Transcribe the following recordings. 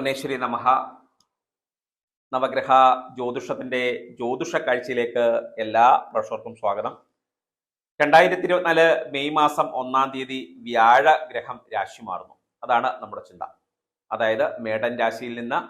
ഭുവനേശ്വരി നമഹ. നവഗ്രഹ ജ്യോതിഷത്തിന്റെ ജ്യോതിഷ കാഴ്ചയിലേക്ക് എല്ലാ പ്രേക്ഷകർക്കും സ്വാഗതം. രണ്ടായിരത്തി ഇരുപത്തിനാല് മെയ് മാസം ഒന്നാം തീയതി വ്യാഴ ഗ്രഹം രാശി മാറുന്നു. അതാണ് നമ്മുടെ ചിന്ത. അതായത് മേടൻ രാശിയിൽ നിന്ന്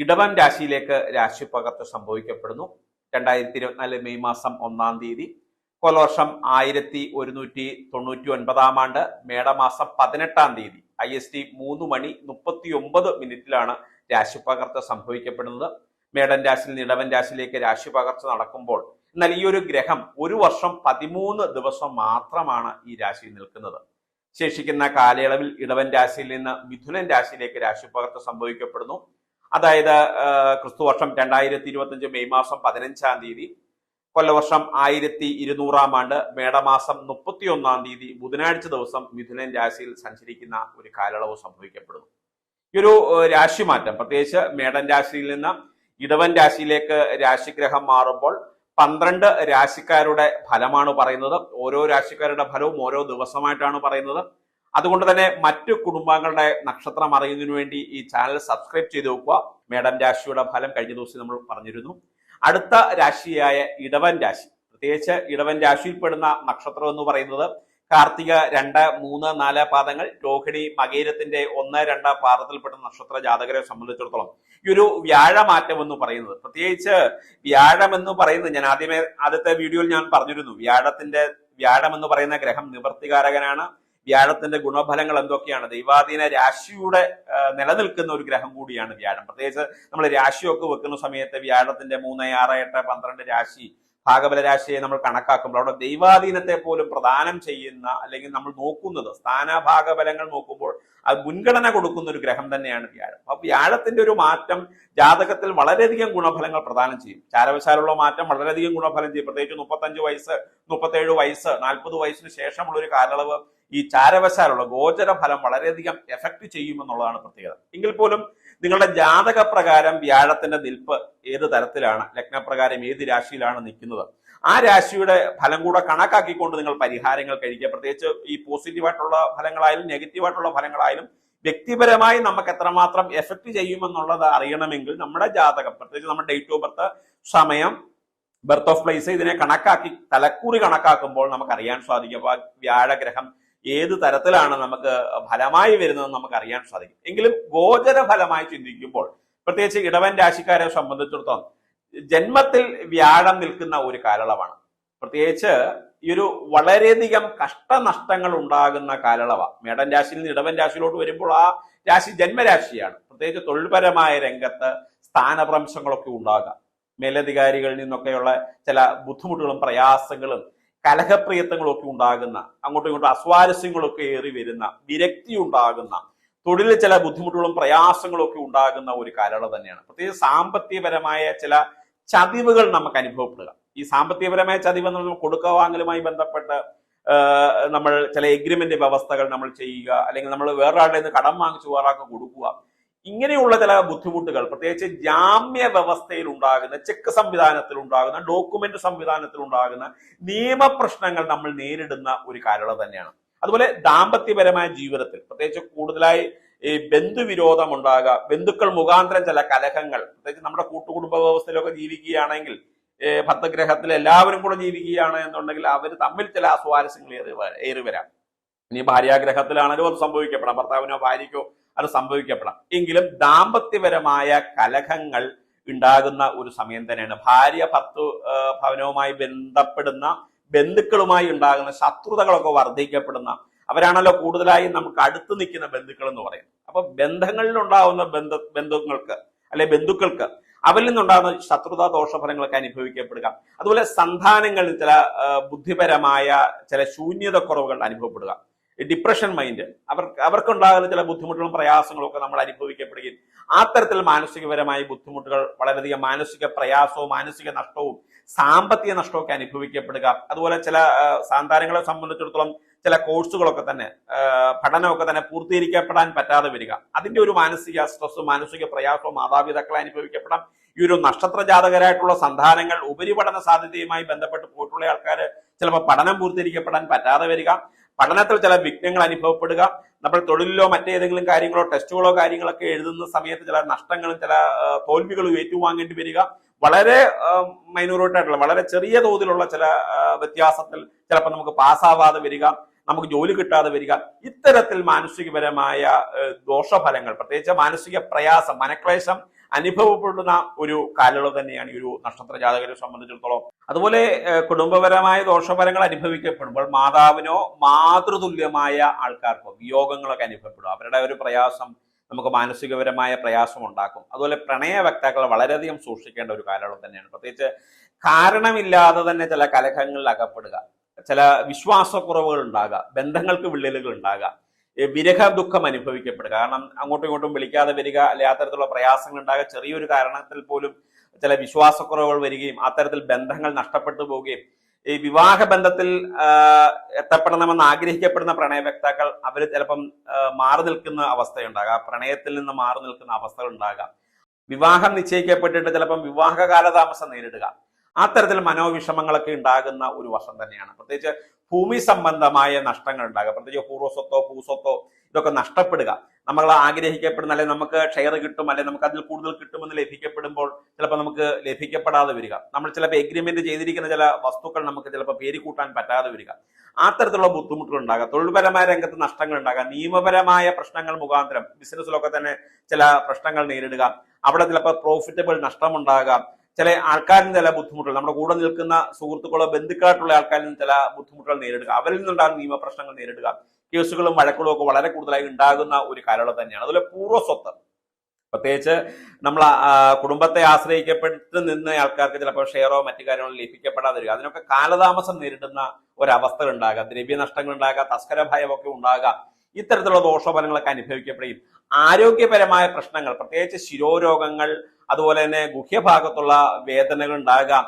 ഇടവൻ രാശിയിലേക്ക് രാശി പകർച്ച സംഭവിക്കപ്പെടുന്നു. രണ്ടായിരത്തി ഇരുപത്തിനാല് മെയ് മാസം ഒന്നാം തീയതി. കൊലവർഷം ആയിരത്തി ഒരുന്നൂറ്റി തൊണ്ണൂറ്റി ഒൻപതാം ആണ്ട് മേടമാസം പതിനെട്ടാം തീയതി. ഐ എസ് ടി മൂന്ന് മണി മുപ്പത്തി ഒമ്പത് മിനിറ്റിലാണ് രാശി പകർച്ച സംഭവിക്കപ്പെടുന്നത്. മേടൻ രാശിയിൽ നിന്ന് ഇടവൻ രാശിയിലേക്ക് രാശി പകർച്ച നടക്കുമ്പോൾ എന്നാൽ ഈ ഒരു ഗ്രഹം ഒരു വർഷം പതിമൂന്ന് ദിവസം മാത്രമാണ് ഈ രാശിയിൽ നിൽക്കുന്നത്. ശേഷിക്കുന്ന കാലയളവിൽ ഇടവൻ രാശിയിൽ നിന്ന് മിഥുനൻ രാശിയിലേക്ക് രാശി പകർച്ച സംഭവിക്കപ്പെടുന്നു. അതായത് ക്രിസ്തു ക്രിസ്തുവർഷം രണ്ടായിരത്തി ഇരുപത്തി മെയ് മാസം പതിനഞ്ചാം തീയതി കൊല്ലവർഷം ആയിരത്തി ഇരുന്നൂറാം ആണ്ട് മേടമാസം മുപ്പത്തി ഒന്നാം തീയതി ബുധനാഴ്ച ദിവസം മിഥുനൻ രാശിയിൽ സഞ്ചരിക്കുന്ന ഒരു കാലയളവ് സംഭവിക്കപ്പെടുന്നു. ഈ ഒരു രാശി രാശിമാറ്റം പ്രത്യേകിച്ച് മേടൻ രാശിയിൽ നിന്ന് ഇടവൻ രാശിയിലേക്ക് രാശിഗ്രഹം മാറുമ്പോൾ പന്ത്രണ്ട് രാശിക്കാരുടെ ഫലമാണ് പറയുന്നത്. ഓരോ രാശിക്കാരുടെ ഫലവും ഓരോ ദിവസമായിട്ടാണ് പറയുന്നത്. അതുകൊണ്ട് തന്നെ മറ്റു കുടുംബാംഗങ്ങളുടെ നക്ഷത്രം അറിയുന്നതിന് വേണ്ടി ഈ ചാനൽ സബ്സ്ക്രൈബ് ചെയ്ത് വെക്കുക. മേഡം രാശിയുടെ ഫലം കഴിഞ്ഞ ദിവസം നമ്മൾ പറഞ്ഞിരുന്നു. അടുത്ത രാശിയായ ഇടവൻ രാശി. പ്രത്യേകിച്ച് ഇടവൻ രാശിയിൽപ്പെടുന്ന നക്ഷത്രം എന്ന് പറയുന്നത് കാർത്തിക രണ്ട് മൂന്ന് നാല് പാദങ്ങൾ രോഹിണി മകേരത്തിന്റെ ഒന്ന് രണ്ട് പാദത്തിൽപ്പെട്ട നക്ഷത്ര ജാതകരെ സംബന്ധിച്ചിടത്തോളം ഈ ഒരു വ്യാഴമാറ്റം എന്ന് പറയുന്നത്. പ്രത്യേകിച്ച് വ്യാഴം എന്ന് പറയുന്നത് ഞാൻ ആദ്യമേ ആദ്യത്തെ വീഡിയോയിൽ ഞാൻ പറഞ്ഞിരുന്നു. വ്യാഴത്തിന്റെ വ്യാഴം എന്ന് പറയുന്ന ഗ്രഹം നിവർത്തികാരകനാണ്. വ്യാഴത്തിന്റെ ഗുണഫലങ്ങൾ എന്തൊക്കെയാണ്? ദൈവാധീന രാശിയുടെ നിലനിൽക്കുന്ന ഒരു ഗ്രഹം കൂടിയാണ് വ്യാഴം. പ്രത്യേകിച്ച് നമ്മൾ രാശിയൊക്കെ വെക്കുന്ന സമയത്ത് വ്യാഴത്തിന്റെ മൂന്ന് ആറ് എട്ട് പന്ത്രണ്ട് രാശി ഭാഗബല രാശിയെ നമ്മൾ കണക്കാക്കുമ്പോൾ അവിടെ ദൈവാധീനത്തെ പോലും പ്രദാനം ചെയ്യുന്ന അല്ലെങ്കിൽ നമ്മൾ നോക്കുന്നത് സ്ഥാനഭാഗബലങ്ങൾ നോക്കുമ്പോൾ അത് മുൻഗണന കൊടുക്കുന്ന ഒരു ഗ്രഹം തന്നെയാണ് വ്യാഴം. അപ്പൊ വ്യാഴത്തിന്റെ ഒരു മാറ്റം ജാതകത്തിൽ വളരെയധികം ഗുണഫലങ്ങൾ പ്രദാനം ചെയ്യും. ചാരവശാലുള്ള മാറ്റം വളരെയധികം ഗുണഫലം ചെയ്യും. പ്രത്യേകിച്ച് മുപ്പത്തഞ്ച് വയസ്സ് മുപ്പത്തേഴ് വയസ്സ് നാൽപ്പത് വയസ്സിന് ശേഷമുള്ള ഒരു കാലയളവ് ഈ ചാരവശാലുള്ള ഗോചര ഫലം വളരെയധികം എഫക്ട് ചെയ്യുമെന്നുള്ളതാണ് പ്രത്യേകത. എങ്കിൽ പോലും നിങ്ങളുടെ ജാതക പ്രകാരം വ്യാഴത്തിന്റെ നിൽപ്പ് ഏത് തരത്തിലാണ്? ലഗ്നപ്രകാരം ഏത് രാശിയിലാണ് നിൽക്കുന്നത്? ആ രാശിയുടെ ഫലം കൂടെ കണക്കാക്കിക്കൊണ്ട് നിങ്ങൾ പരിഹാരങ്ങൾ കഴിക്കുക. പ്രത്യേകിച്ച് ഈ പോസിറ്റീവായിട്ടുള്ള ഫലങ്ങളായാലും നെഗറ്റീവായിട്ടുള്ള ഫലങ്ങളായാലും വ്യക്തിപരമായി നമുക്ക് എത്രമാത്രം എഫക്ട് ചെയ്യുമെന്നുള്ളത് അറിയണമെങ്കിൽ നമ്മുടെ ജാതകം പ്രത്യേകിച്ച് നമ്മുടെ ഡേറ്റ് ഓഫ് ബർത്ത് സമയം ബർത്ത് ഓഫ് പ്ലേസ് ഇതിനെ കണക്കാക്കി തലക്കൂറി കണക്കാക്കുമ്പോൾ നമുക്ക് അറിയാൻ സാധിക്കും വ്യാഴഗ്രഹം ഏത് തരത്തിലാണ് നമുക്ക് ഫലമായി വരുന്നത് നമുക്ക് അറിയാൻ സാധിക്കും. എങ്കിലും ഗോചര ഫലമായി ചിന്തിക്കുമ്പോൾ പ്രത്യേകിച്ച് ഇടവൻ രാശിക്കാരെ സംബന്ധിച്ചിടത്തോളം ജന്മത്തിൽ വ്യാഴം നിൽക്കുന്ന ഒരു കാലയളവാണ്. പ്രത്യേകിച്ച് ഈ ഒരു വളരെയധികം കഷ്ടനഷ്ടങ്ങൾ ഉണ്ടാകുന്ന കാലളവ മേടൻ രാശിയിൽ നിന്ന് ഇടവൻ രാശിയിലോട്ട് വരുമ്പോൾ ആ രാശി ജന്മരാശിയാണ്. പ്രത്യേകിച്ച് തൊഴിൽപരമായ രംഗത്ത് സ്ഥാനഭ്രംശങ്ങളൊക്കെ ഉണ്ടാകാം. മേലധികാരികളിൽ നിന്നൊക്കെയുള്ള ചില ബുദ്ധിമുട്ടുകളും പ്രയാസങ്ങളും കലഹപ്രിയത്വങ്ങളും ഒക്കെ ഉണ്ടാകുന്ന അങ്ങോട്ടും ഇങ്ങോട്ടും അസ്വാരസ്യങ്ങളൊക്കെ ഏറി വരുന്ന വിരക്തി ഉണ്ടാകുന്ന തൊഴിലിൽ ചില ബുദ്ധിമുട്ടുകളും പ്രയാസങ്ങളും ഒക്കെ ഉണ്ടാകുന്ന ഒരു കാലയളവ് തന്നെയാണ്. പ്രത്യേകിച്ച് സാമ്പത്തികപരമായ ചില ചതിവുകൾ നമുക്ക് അനുഭവപ്പെടുക. ഈ സാമ്പത്തികപരമായ ചതിവ് എന്ന് പറഞ്ഞാൽ കൊടുക്ക വാങ്ങലുമായി ബന്ധപ്പെട്ട് നമ്മൾ ചില എഗ്രിമെന്റ് വ്യവസ്ഥകൾ നമ്മൾ ചെയ്യുക അല്ലെങ്കിൽ നമ്മൾ വേറൊരാളുടെ നിന്ന് കടം വാങ്ങിച്ചു വേറൊരാൾക്ക് കൊടുക്കുക ഇങ്ങനെയുള്ള ചില ബുദ്ധിമുട്ടുകൾ പ്രത്യേകിച്ച് ജാമ്യ വ്യവസ്ഥയിൽ ഉണ്ടാകുന്ന ചെക്ക് സംവിധാനത്തിൽ ഉണ്ടാകുന്ന ഡോക്യുമെന്റ് സംവിധാനത്തിൽ ഉണ്ടാകുന്ന നിയമപ്രശ്നങ്ങൾ നമ്മൾ നേരിടുന്ന ഒരു കാര്യം തന്നെയാണ്. അതുപോലെ ദാമ്പത്യപരമായ ജീവിതത്തിൽ പ്രത്യേകിച്ച് കൂടുതലായി ഈ ബന്ധുവിരോധം ഉണ്ടാകുക ബന്ധുക്കൾ മുഖാന്തരം ചില കലഹങ്ങൾ പ്രത്യേകിച്ച് നമ്മുടെ കൂട്ടുകുടുംബ വ്യവസ്ഥയിലൊക്കെ ജീവിക്കുകയാണെങ്കിൽ ഏ, ഭർത്തഗ്രഹത്തിൽ എല്ലാവരും കൂടെ ജീവിക്കുകയാണ് എന്നുണ്ടെങ്കിൽ അവർ തമ്മിൽ ചില അസ്വാരസ്യങ്ങൾ ഏറി വരാം. ഇനി ഭാര്യാഗ്രഹത്തിലാണെങ്കിലും അത് സംഭവിക്കപ്പെടാം. ഭർത്താവിനോ ഭാര്യയ്ക്കോ അത് സംഭവിക്കപ്പെടാം. എങ്കിലും ദാമ്പത്യപരമായ കലഹങ്ങൾ ഉണ്ടാകുന്ന ഒരു സമയം തന്നെയാണ്. ഭാര്യ ഭർത്തു ഭവനവുമായി ബന്ധപ്പെടുന്ന ബന്ധുക്കളുമായി ഉണ്ടാകുന്ന ശത്രുതകളൊക്കെ വർദ്ധിക്കപ്പെടുന്ന അവരാണല്ലോ കൂടുതലായി നമുക്ക് അടുത്ത് നിൽക്കുന്ന ബന്ധുക്കൾ എന്ന് പറയുന്നത്. അപ്പൊ ബന്ധങ്ങളിൽ ഉണ്ടാകുന്ന ബന്ധ ബന്ധുക്കൾക്ക് അല്ലെ ബന്ധുക്കൾക്ക് അവരിൽ നിന്നുണ്ടാകുന്ന ശത്രുത ദോഷഫലങ്ങളൊക്കെ അനുഭവിക്കപ്പെടുക. അതുപോലെ സന്താനങ്ങളിൽ ചില ബുദ്ധിപരമായ ചില ശൂന്യത കുറവുകൾ അനുഭവപ്പെടുക. ഡിപ്രഷൻ മൈൻഡ് അവർക്ക് അവർക്കുണ്ടാകുന്ന ചില ബുദ്ധിമുട്ടുകളും പ്രയാസങ്ങളും ഒക്കെ നമ്മൾ അനുഭവിക്കപ്പെടുകയും ആ തരത്തിൽ മാനസികപരമായ ബുദ്ധിമുട്ടുകൾ വളരെയധികം മാനസിക പ്രയാസവും മാനസിക നഷ്ടവും സാമ്പത്തിക നഷ്ടമൊക്കെ അനുഭവിക്കപ്പെടുക. അതുപോലെ ചില സാന്താരങ്ങളെ സംബന്ധിച്ചിടത്തോളം ചില കോഴ്സുകളൊക്കെ തന്നെ പഠനമൊക്കെ തന്നെ പൂർത്തീകരിക്കപ്പെടാൻ പറ്റാതെ വരിക. അതിന്റെ ഒരു മാനസിക സ്ട്രെസ്സും മാനസിക പ്രയാസവും മാതാപിതാക്കളെ അനുഭവിക്കപ്പെടാം. ഈ ഒരു നക്ഷത്ര ജാതകരായിട്ടുള്ള സന്താനങ്ങൾ ഉപരിപഠന സാധ്യതയുമായി ബന്ധപ്പെട്ട് പോയിട്ടുള്ള ആൾക്കാർ ചിലപ്പോൾ പഠനം പൂർത്തീകരിക്കപ്പെടാൻ പറ്റാതെ വരിക. പഠനത്തിൽ ചില വിഘ്നങ്ങൾ അനുഭവപ്പെടുക. നമ്മൾ തൊഴിലിലോ മറ്റേതെങ്കിലും കാര്യങ്ങളോ ടെസ്റ്റുകളോ കാര്യങ്ങളൊക്കെ എഴുതുന്ന സമയത്ത് ചില നഷ്ടങ്ങളും ചില തോൽവികളും ഏറ്റുവാങ്ങേണ്ടി വരിക. വളരെ മൈനൂറോട്ടായിട്ടുള്ള വളരെ ചെറിയ തോതിലുള്ള ചില വ്യത്യാസത്തിൽ ചിലപ്പോൾ നമുക്ക് പാസ്സാവാതെ വരിക നമുക്ക് ജോലി കിട്ടാതെ വരിക. ഇത്തരത്തിൽ മാനസികപരമായ ദോഷഫലങ്ങൾ പ്രത്യേകിച്ച് മാനസിക പ്രയാസം മനക്ലേശം അനുഭവപ്പെടുന്ന ഒരു കാലയളവ് തന്നെയാണ് ഈ ഒരു നക്ഷത്ര ജാതകരെ സംബന്ധിച്ചിടത്തോളം. അതുപോലെ കുടുംബപരമായ ദോഷഫലങ്ങൾ അനുഭവിക്കപ്പെടുമ്പോൾ മാതാവിനോ മാതൃതുല്യമായ ആൾക്കാർക്കോ വിയോഗങ്ങളൊക്കെ അനുഭവപ്പെടും. അവരുടെ ഒരു പ്രയാസം നമുക്ക് മാനസികപരമായ പ്രയാസം ഉണ്ടാക്കും. അതുപോലെ പ്രണയ വക്താക്കൾ വളരെയധികം സൂക്ഷിക്കേണ്ട ഒരു കാലയളവ് തന്നെയാണ്. പ്രത്യേകിച്ച് കാരണമില്ലാതെ തന്നെ ചില കലഹങ്ങളിൽ അകപ്പെടുക ചില വിശ്വാസക്കുറവുകൾ ഉണ്ടാകുക ബന്ധങ്ങൾക്ക് വിള്ളലുകൾ ഉണ്ടാകുക വിരഹ ദുഃഖം അനുഭവിക്കപ്പെടുക. കാരണം അങ്ങോട്ടും ഇങ്ങോട്ടും വിളിക്കാതെ വരിക അല്ലെ അത്തരത്തിലുള്ള പ്രയാസങ്ങൾ ഉണ്ടാകുക ചെറിയൊരു കാരണത്തിൽ പോലും ചില വിശ്വാസക്കുറവുകൾ വരികയും അത്തരത്തിൽ ബന്ധങ്ങൾ നഷ്ടപ്പെട്ടു പോവുകയും ഈ വിവാഹ ബന്ധത്തിൽ എത്തപ്പെടണമെന്ന് ആഗ്രഹിക്കപ്പെടുന്ന പ്രണയ വ്യക്താക്കൾ അവർ ചിലപ്പം മാറി നിൽക്കുന്ന അവസ്ഥയുണ്ടാകാം. പ്രണയത്തിൽ നിന്ന് മാറി നിൽക്കുന്ന അവസ്ഥകൾ ഉണ്ടാകാം വിവാഹം നിശ്ചയിക്കപ്പെട്ടിട്ട് ചിലപ്പം വിവാഹ കാലതാമസം നേരിടുക. അത്തരത്തിൽ മനോവിഷമങ്ങളൊക്കെ ഉണ്ടാകുന്ന ഒരു വർഷം തന്നെയാണ്. പ്രത്യേകിച്ച് ഭൂമി സംബന്ധമായ നഷ്ടങ്ങൾ ഉണ്ടാകുക. പ്രത്യേകിച്ച് പൂർവസ്വത്തോ ഭൂസ്വത്തോ ഇതൊക്കെ നഷ്ടപ്പെടുക. നമ്മൾ ആഗ്രഹിക്കപ്പെടുന്ന അല്ലെങ്കിൽ നമുക്ക് ഷെയർ കിട്ടും അല്ലെങ്കിൽ നമുക്ക് അതിൽ കൂടുതൽ കിട്ടുമെന്ന് ലഭിക്കപ്പെടുമ്പോൾ ചിലപ്പോൾ നമുക്ക് ലഭിക്കപ്പെടാതെ വരിക. നമ്മൾ ചിലപ്പോൾ എഗ്രിമെന്റ് ചെയ്തിരിക്കുന്ന ചില വസ്തുക്കൾ നമുക്ക് ചിലപ്പോൾ പേര് കൂട്ടാൻ പറ്റാതെ വരിക. അത്തരത്തിലുള്ള ബുദ്ധിമുട്ടുകൾ ഉണ്ടാകാം തൊഴിൽപരമായ രംഗത്ത് നഷ്ടങ്ങൾ ഉണ്ടാകാം നിയമപരമായ പ്രശ്നങ്ങൾ മുഖാന്തരം ബിസിനസ്സിലൊക്കെ തന്നെ ചില പ്രശ്നങ്ങൾ നേരിടുക. അവിടെ ചിലപ്പോൾ പ്രോഫിറ്റബിൾ നഷ്ടമുണ്ടാകാം. ചില ആൾക്കാരിൽ ചില ബുദ്ധിമുട്ടുകൾ നമ്മുടെ കൂടെ നിൽക്കുന്ന സുഹൃത്തുക്കളോ ബന്ധുക്കളായിട്ടുള്ള ആൾക്കാരിൽ നിന്ന് ചില ബുദ്ധിമുട്ടുകൾ നേരിടുക. അവരിൽ നിന്നുണ്ടാകുന്ന നിയമപ്രശ്നങ്ങൾ നേരിടുക. കേസുകളും വഴക്കുകളും ഒക്കെ വളരെ കൂടുതലായി ഉണ്ടാകുന്ന ഒരു കാലയളവ് തന്നെയാണ്. അതുപോലെ പൂർവസ്വത്ത് പ്രത്യേകിച്ച് നമ്മൾ കുടുംബത്തെ ആശ്രയിക്കപ്പെട്ട് നിന്ന ആൾക്കാർക്ക് ചിലപ്പോൾ ഷെയറോ മറ്റു കാര്യങ്ങളോ ലഭിക്കപ്പെടാതെ വരിക. അതിനൊക്കെ കാലതാമസം നേരിടുന്ന ഒരവസ്ഥകൾ ഉണ്ടാകാം ദ്രവ്യനഷ്ടങ്ങൾ ഉണ്ടാകാം തസ്കര ഭയമൊക്കെ ഉണ്ടാകാം ഇത്തരത്തിലുള്ള ദോഷഫലങ്ങളൊക്കെ അനുഭവിക്കപ്പെടുകയും ആരോഗ്യപരമായ പ്രശ്നങ്ങൾ പ്രത്യേകിച്ച് ശിരോരോഗങ്ങൾ അതുപോലെ തന്നെ ഗുഹ്യഭാഗത്തുള്ള വേദനകൾ ഉണ്ടാകാം.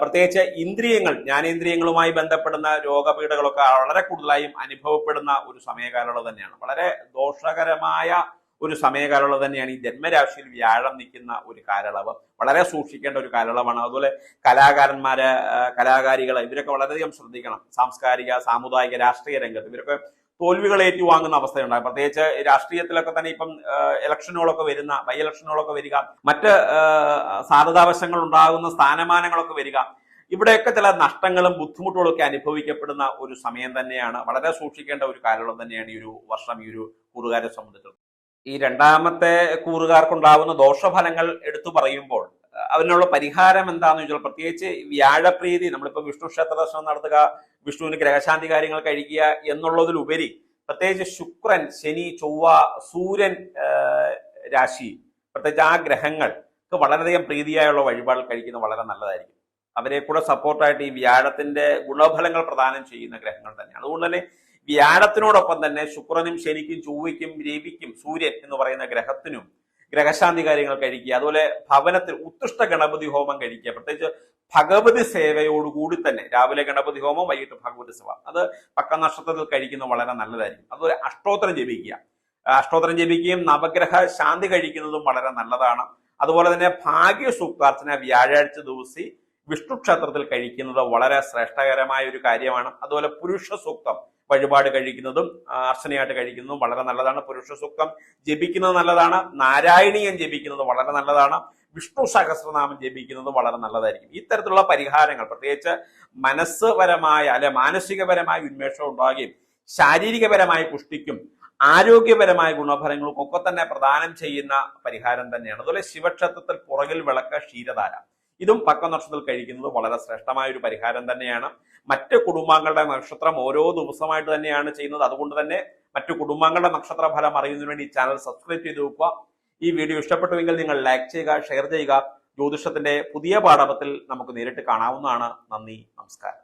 പ്രത്യേകിച്ച് ഇന്ദ്രിയങ്ങൾ ജ്ഞാനേന്ദ്രിയങ്ങളുമായി ബന്ധപ്പെടുന്ന രോഗപീഠകളൊക്കെ വളരെ കൂടുതലായും അനുഭവപ്പെടുന്ന ഒരു സമയകാലയളവ് തന്നെയാണ്. വളരെ ദോഷകരമായ ഒരു സമയകാലയളവ് തന്നെയാണ് ഈ ജന്മരാശിയിൽ വ്യാഴം നിൽക്കുന്ന ഒരു കാലയളവ്. വളരെ സൂക്ഷിക്കേണ്ട ഒരു കാലയളവാണ്. അതുപോലെ കലാകാരന്മാര് കലാകാരികൾ ഇവരൊക്കെ വളരെയധികം ശ്രദ്ധിക്കണം. സാംസ്കാരിക സാമുദായിക രാഷ്ട്രീയ രംഗത്ത് ഇവരൊക്കെ തോൽവികൾ ഏറ്റുവാങ്ങുന്ന അവസ്ഥയുണ്ടാകും പ്രത്യേകിച്ച് രാഷ്ട്രീയത്തിലൊക്കെ തന്നെ ഇപ്പം ഇലക്ഷനുകളൊക്കെ വരുന്ന ബൈ ഇലക്ഷനുകളൊക്കെ വരിക മറ്റ് സാധ്യതാവശങ്ങൾ ഉണ്ടാകുന്ന സ്ഥാനമാനങ്ങളൊക്കെ വരിക ഇവിടെയൊക്കെ ചില നഷ്ടങ്ങളും ബുദ്ധിമുട്ടുകളൊക്കെ അനുഭവിക്കപ്പെടുന്ന ഒരു സമയം തന്നെയാണ്. വളരെ സൂക്ഷിക്കേണ്ട ഒരു കാലയളവ് തന്നെയാണ് ഈ ഒരു വർഷം ഈ ഒരു കൂറുകാരെ സംബന്ധിച്ചിടത്തോളം. ഈ രണ്ടാമത്തെ കൂറുകാർക്കുണ്ടാവുന്ന ദോഷഫലങ്ങൾ എടുത്തു പറയുമ്പോൾ അതിനുള്ള പരിഹാരം എന്താന്ന് ചോദിച്ചാൽ പ്രത്യേകിച്ച് വ്യാഴപ്രീതി നമ്മളിപ്പോൾ വിഷ്ണു ക്ഷേത്ര ദർശനം നടത്തുക വിഷ്ണുവിന് ഗ്രഹശാന്തി കാര്യങ്ങൾ കഴിക്കുക എന്നുള്ളതിലുപരി പ്രത്യേകിച്ച് ശുക്രൻ ശനി ചൊവ്വ സൂര്യൻ രാശി പ്രത്യേകിച്ച് ആ ഗ്രഹങ്ങൾക്ക് വളരെയധികം പ്രീതിയായുള്ള വഴിപാടുകൾ കഴിക്കുന്നത് വളരെ നല്ലതായിരിക്കും. അവരെ കൂടെ സപ്പോർട്ടായിട്ട് ഈ വ്യാഴത്തിന്റെ ഗുണഫലങ്ങൾ പ്രദാനം ചെയ്യുന്ന ഗ്രഹങ്ങൾ തന്നെയാണ്. അതുകൊണ്ട് തന്നെ വ്യാഴത്തിനോടൊപ്പം തന്നെ ശുക്രനും ശനിക്കും ചൊവ്വയ്ക്കും രവിക്കും സൂര്യൻ എന്ന് പറയുന്ന ഗ്രഹത്തിനും ഗ്രഹശാന്തി കാര്യങ്ങൾ കഴിക്കുക അതുപോലെ ഭവനത്തിൽ ഉത്കൃഷ്ട ഗണപതി ഹോമം കഴിക്കുക പ്രത്യേകിച്ച് ഭഗവതി സേവയോടുകൂടി തന്നെ രാവിലെ ഗണപതി ഹോമം വൈകിട്ട് ഭഗവതി സേവ. അത് പക്ക നക്ഷത്രത്തിൽ കഴിക്കുന്നത് വളരെ നല്ലതായിരിക്കും. അതുപോലെ അഷ്ടോത്തരം ജപിക്കുക. അഷ്ടോത്തരം ജപിക്കുകയും നവഗ്രഹ ശാന്തി കഴിക്കുന്നതും വളരെ നല്ലതാണ്. അതുപോലെ തന്നെ ഭാഗ്യ സൂക്താർച്ചന വ്യാഴാഴ്ച ദിവസി വിഷ്ണു ക്ഷേത്രത്തിൽ കഴിക്കുന്നത് വളരെ ശ്രേഷ്ഠകരമായ ഒരു കാര്യമാണ്. അതുപോലെ പുരുഷ സൂക്തം വഴിപാട് കഴിക്കുന്നതും അർച്ചനയായിട്ട് കഴിക്കുന്നതും വളരെ നല്ലതാണ്. പുരുഷ സുഖം ജപിക്കുന്നത് നല്ലതാണ്. നാരായണീയം ജപിക്കുന്നത് വളരെ നല്ലതാണ്. വിഷ്ണു സഹസ്രനാമം ജപിക്കുന്നത് വളരെ നല്ലതായിരിക്കും. ഇത്തരത്തിലുള്ള പരിഹാരങ്ങൾ പ്രത്യേകിച്ച് മനസ്സ് പരമായ അല്ലെ മാനസികപരമായ ഉന്മേഷം ഉണ്ടാകുകയും ശാരീരികപരമായ പുഷ്ടിക്കും ആരോഗ്യപരമായ ഗുണഫലങ്ങൾക്കും ഒക്കെ തന്നെ പ്രദാനം ചെയ്യുന്ന പരിഹാരം തന്നെയാണ്. അതുപോലെ ശിവക്ഷേത്രത്തിൽ പുറകിൽ വിളക്ക് ക്ഷീരധാര. ഇതും പക്ക നക്ഷത്രത്തിൽ കഴിക്കുന്നത് വളരെ ശ്രേഷ്ഠമായ ഒരു പരിഹാരം തന്നെയാണ്. മറ്റ് കുടുംബാംഗങ്ങളുടെ നക്ഷത്രം ഓരോ ദിവസമായിട്ട് തന്നെയാണ് ചെയ്യുന്നത്. അതുകൊണ്ട് തന്നെ മറ്റു കുടുംബാംഗങ്ങളുടെ നക്ഷത്ര ഫലം അറിയുന്നതിന് വേണ്ടി ചാനൽ സബ്സ്ക്രൈബ് ചെയ്ത് വെക്കുക. ഈ വീഡിയോ ഇഷ്ടപ്പെട്ടുവെങ്കിൽ നിങ്ങൾ ലൈക്ക് ചെയ്യുക ഷെയർ ചെയ്യുക. ജ്യോതിഷത്തിന്റെ പുതിയ പാഠപത്തിൽ നമുക്ക് നേരിട്ട് കാണാവുന്നതാണ്. നന്ദി നമസ്കാരം.